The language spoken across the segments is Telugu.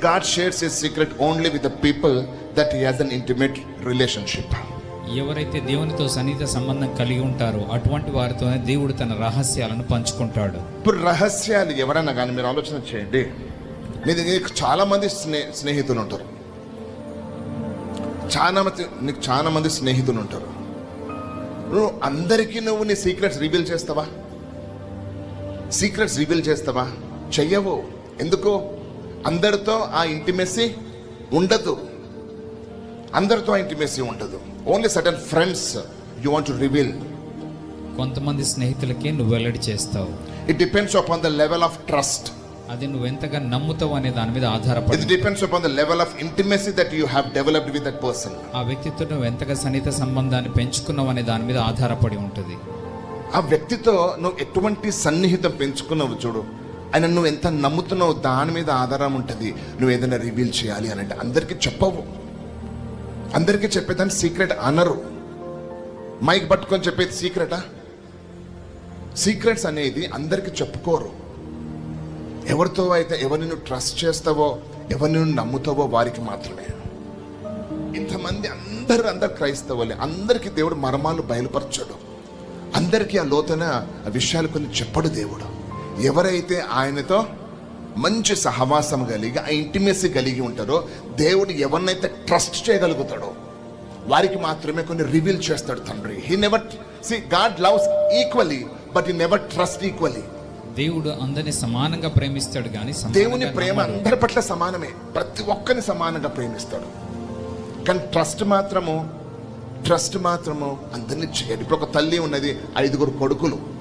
God shares his secret only with the people that he has an intimate relationship. ఎవరైతే దేవునితో సన్నిహిత సంబంధం కలిగి ఉంటారో అటువంటి వారితోనే దేవుడు తన రహస్యాలను పంచుకుంటాడు. ఇప్పుడు రహస్యాలు ఎవరన్నా కానీ మీరు ఆలోచన చేయండి. నీకు నీకు చాలా మంది స్నే స్నేహితులు ఉంటారు. చాలా మంది నీకు చాలా మంది స్నేహితులు ఉంటారు. నువ్వు అందరికీ నువ్వు నీ సీక్రెట్స్ రివీల్ చేస్తావా? సీక్రెట్స్ రివీల్ చేస్తావా? చెయ్యవు. ఎందుకు? అందరితో ఆ ఇంటిమెసీ ఉండదు. అందరితో ఆ ఇంటిమెసీ ఉండదు. Only certain friends you want to reveal కొంతమంది స్నేహితులకే నువ్వు వెల్లడి చేస్తావు. It depends upon the level of trust అది నువ్వు ఎంతగా నమ్ముతావు అనే దాని మీద ఆధారపడి It depends upon the level of intimacy that you have developed with that person. ఆ వ్యక్తితో నువ్వు ఎంతగా సన్నిహిత సంబంధాన్ని పెంచుకున్నావు అనే దాని మీద ఆధారపడి ఉంటుంది. ఆ వ్యక్తితో నువ్వు ఎటువంటి సన్నిహితం పెంచుకున్నావు చూడు. ఆయన నువ్వు ఎంత నమ్ముతున్నావు దాని మీద ఆధారం ఉంటుంది. నువ్వు ఏదైనా రివీల్ చేయాలి అని అంటే అందరికీ చెప్పవు. అందరికీ చెప్పేదాన్ని సీక్రెట్ అనరు. మైక్ పట్టుకొని చెప్పేది సీక్రెటా సీక్రెట్స్ అనేది అందరికీ చెప్పుకోరు. ఎవరితో అయితే ఎవరిని నువ్వు ట్రస్ట్ చేస్తావో ఎవరిని నువ్వు నమ్ముతావో వారికి మాత్రమే. ఇంతమంది అందరు అందరు క్రైస్తవులే అందరికీ దేవుడు మర్మాలు బయలుపరచడు. అందరికీ ఆ లోతన విషయాలు కొన్ని చెప్పడు దేవుడు. ఎవరైతే ఆయనతో మంచి సహవాసం కలిగి ఆ ఇంటిమేసీ కలిగి ఉంటారో దేవుడు ఎవరినైతే ట్రస్ట్ చేయగలుగుతాడో వారికి మాత్రమే కొన్ని రివీల్ చేస్తాడు తండ్రి. He never see God loves equally but he never trust equally దేవుడు అందరిని సమానంగా ప్రేమిస్తాడు కానీ దేవుని ప్రేమ. అందరి పట్ల సమానమే. ప్రతి ఒక్కరిని సమానంగా ప్రేమిస్తాడు. కానీ ట్రస్ట్ మాత్రము ట్రస్ట్ మాత్రము అందరినీ చేయడు. ఇప్పుడు ఒక తల్లి ఉన్నది ఐదుగురు కొడుకులు.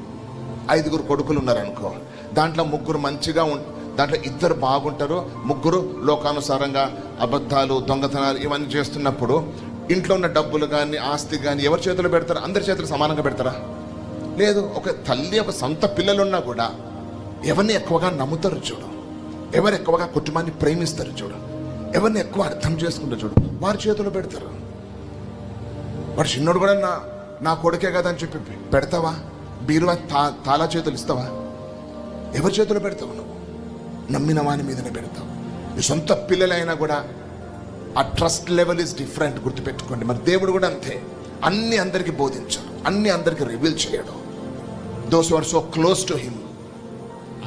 ఐదుగురు కొడుకులు ఉన్నారు అనుకో దాంట్లో ముగ్గురు మంచిగా ఉం దాంట్లో ఇద్దరు బాగుంటారు. ముగ్గురు లోకానుసారంగా అబద్ధాలు దొంగతనాలు ఇవన్నీ చేస్తున్నప్పుడు ఇంట్లో ఉన్న డబ్బులు కానీ ఆస్తి కానీ ఎవరి చేతిలో పెడతారు? అందరి చేతులు సమానంగా పెడతారా? లేదు. ఒక తల్లి ఒక సొంత పిల్లలున్నా కూడా ఎవరిని ఎక్కువగా నమ్ముతారు చూడు. ఎవరు ఎక్కువగా కుటుంబాన్ని ప్రేమిస్తారు చూడు. ఎవరిని ఎక్కువ అర్థం చేసుకుంటారు చూడు. వారి చేతిలో పెడతారు. వాడు చిన్నోడు కూడా నా నా కొడుకే కదా అని చెప్పి పెడతావా? బీరువా తా తాళా చేతులు ఇస్తావా? ఎవరి చేతిలో పెడతావు నువ్వు? నమ్మిన వాని మీదనే పెడతావు. నీ సొంత పిల్లలైనా కూడా ఆ ట్రస్ట్ లెవెల్ ఇస్ డిఫరెంట్ గుర్తుపెట్టుకోండి. మరి దేవుడు కూడా అంతే. అన్ని అందరికి బోధించాడు. అన్ని అందరికి రివీల్ చేయడు. Those are so close to him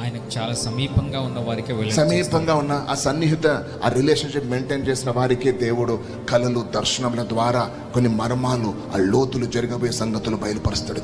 ఆయనకు చాలా సమీపంగా ఉన్న వారికి. సమీపంగా ఉన్న ఆ సన్నిహిత ఆ రిలేషన్షిప్ మెయింటైన్ చేసిన వారికే దేవుడు కళలు దర్శనముల ద్వారా కొన్ని మర్మాలు ఆ లోతులు జరగబోయే సంగతులు బయలుపరుస్తాడు